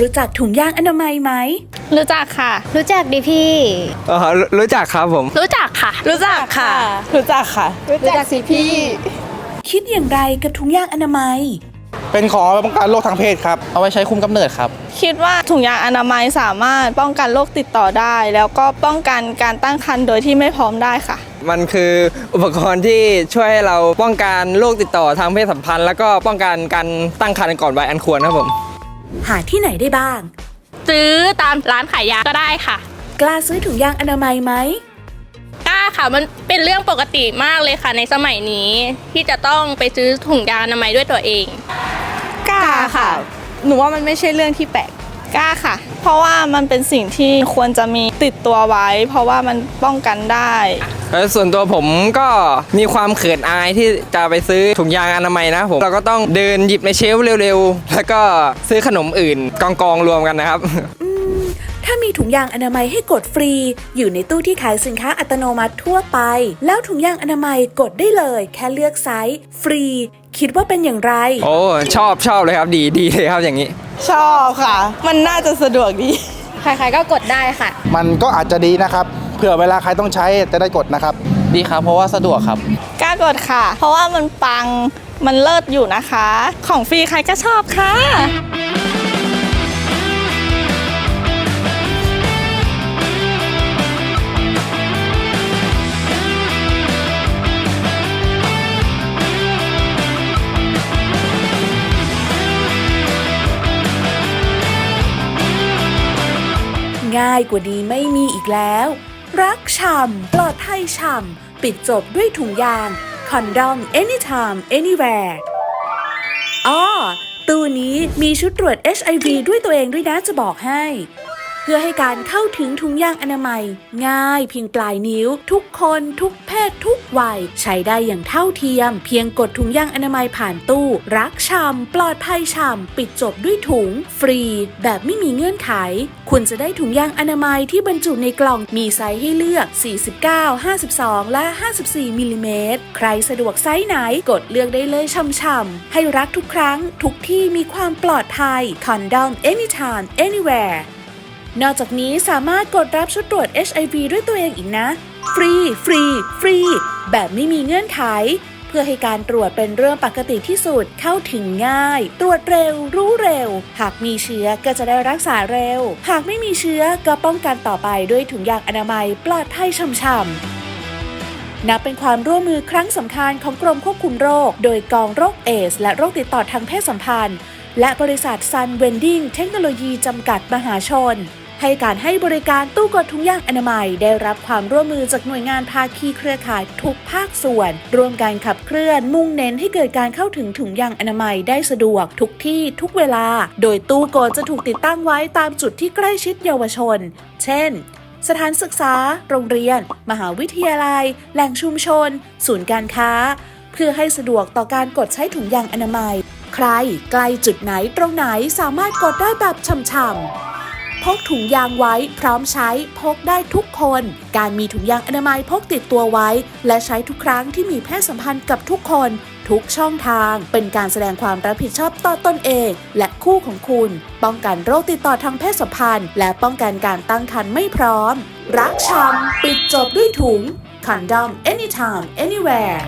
รู้จักถุงยางอนามัยไหม รู้จักค่ะ รู้จักดิพี่อ๋อรู้รู้จักครับผม รู้จักค่ะ รู้จักค่ะ รู้จักค่ะ รู้จักสิพี่ คิดอย่างไรกับถุงยางอนามัย เป็นของป้องกันโรคทางเพศครับ เอาไว้ใช้คุมกำเนิดครับ คิดว่าถุงยางอนามัยสามารถป้องกันโรคติดต่อได้ แล้วก็ป้องกันการตั้งครรภ์โดยที่ไม่พร้อมได้ค่ะ มันคืออุปกรณ์ที่ช่วยให้เราป้องกันโรคติดต่อทางเพศสัมพันธ์ แล้วก็ป้องกันการตั้งครรภ์ก่อนวัยอันควรครับผม หาที่ไหนได้บ้าง ซื้อตามร้านขายยาก็ได้ค่ะ กล้าซื้อถุงยางอนามัยไหมกล้าค่ะมันเป็นเรื่องปกติมากเลยค่ะ ในสมัยนี้ที่จะต้องไปซื้อถุงยางอนามัยด้วยตัวเอง กล้าค่ะ หนูว่ามันไม่ใช่เรื่องที่แปลกกล้าค่ะ เพราะว่ามันเป็นสิ่งที่ควรจะมีติดตัวไว้ เพราะว่ามันป้องกันได้ แล้วส่วนตัวผมก็มีความเขินอายที่จะไปซื้อถุงยางอนามัยนะผมเราก็ต้องเดินหยิบในเชลฟ์เร็วๆ แล้วก็ซื้อขนมอื่นกองกองๆรวมกันนะครับ ถ้ามีถุงยางอนามัยให้กดฟรี อยู่ในตู้ที่ขายสินค้าอัตโนมัติทั่วไป แล้วถุงยางอนามัยกดได้เลย แค่เลือกไซส์ฟรี คิดว่าเป็นอย่างไร โอ้ชอบชอบเลยครับดีดีเลยครับอย่างนี้ ชอบค่ะ มันน่าจะสะดวกดี ใครๆก็กดได้ค่ะ มันก็อาจจะดีนะครับเผื่อเวลาใครต้องใช้จะได้กดนะครับ ดีครับ เพราะว่าสะดวกครับ กล้ากดค่ะ เพราะว่ามันปัง มันเลิศอยู่นะคะ ของฟรีใครก็ชอบค่ะ ง่ายกว่านี้ไม่มีอีกแล้ว รักช่ำปลอดภัยช่ำปิดจบด้วยถุงยาง คอนดอม anytime anywhere อ้อตู้นี้มีชุดตรวจ HIV ด้วยตัวเองด้วยนะจะบอกให้ เพื่อให้การเข้าถึงถุงยางอนามัย ง่ายเพียงปลายนิ้ว ทุกคนทุกเพศทุกวัย ใช้ได้อย่างเท่าเทียม เพียงกดถุงยางอนามัยผ่านตู้ รักช่ำปลอดภัยช่ำปิดจบด้วยถุง ฟรี แบบไม่มีเงื่อนไข คุณจะได้ถุงยางอนามัยที่บรรจุในกล่องมีไซส์ให้เลือก 49 52 และ 54 มิลลิเมตรใครสะดวกไซส์ไหนกดเลือกได้เลยช่ำๆให้รักทุกครั้ง ทุกที่มีความปลอดภัยคอนดอม anytime anywhere นอกจากนี้สามารถกดรับชุดตรวจ HIV ด้วยตัวเองอีกนะ ฟรี ฟรี ฟรี แบบไม่มีเงื่อนไข เพื่อให้การตรวจเป็นเรื่องปกติที่สุดเข้าถึงง่าย ตรวจเร็ว รู้เร็ว หากมีเชื้อก็จะได้รักษาเร็ว หากไม่มีเชื้อก็ป้องกันต่อไปด้วยถุงยางอนามัยปลอดภัยช่ำๆนับเป็นความร่วมมือครั้งสำคัญของกรมควบคุมโรค โดยกองโรคเอส และโรคติดต่อทางเพศสัมพันธ์ และบริษัทซันเวนดิ้งเทคโนโลยีจำกัดมหาชน ให้การให้บริการตู้กดถุงยางอนามัย ได้รับความร่วมมือจากหน่วยงานภาคีเครือข่ายทุกภาคส่วน ร่วมการขับเคลื่อนมุ่งเน้นให้เกิดการเข้าถึงถุงยางอนามัยได้สะดวกทุกที่ทุกเวลา โดยตู้กดจะถูกติดตั้งไว้ตามจุดที่ใกล้ชิดเยาวชน เช่นสถานศึกษา โรงเรียน มหาวิทยาลัย แหล่งชุมชน ศูนย์การค้า เพื่อให้สะดวกต่อการกดใช้ถุงยางอนามัย ใครใกล้จุดไหนตรงไหนสามารถกดได้แบบช่ำๆ พกถุงยางไว้ พร้อมใช้พกได้ทุกคน การมีถุงยางอนามัยพกติดตัวไว้ และใช้ทุกครั้งที่มีเพศสัมพันธ์กับทุกคน ทุกช่องทาง เป็นการแสดงความรับผิดชอบต่อตนเอง และคู่ของคุณ ป้องกันโรคติดต่อทางเพศสัมพันธ์ และป้องกันการตั้งครรภ์ไม่พร้อม รักชำปิดจบด้วยถุงคอนดอม anytime anywhere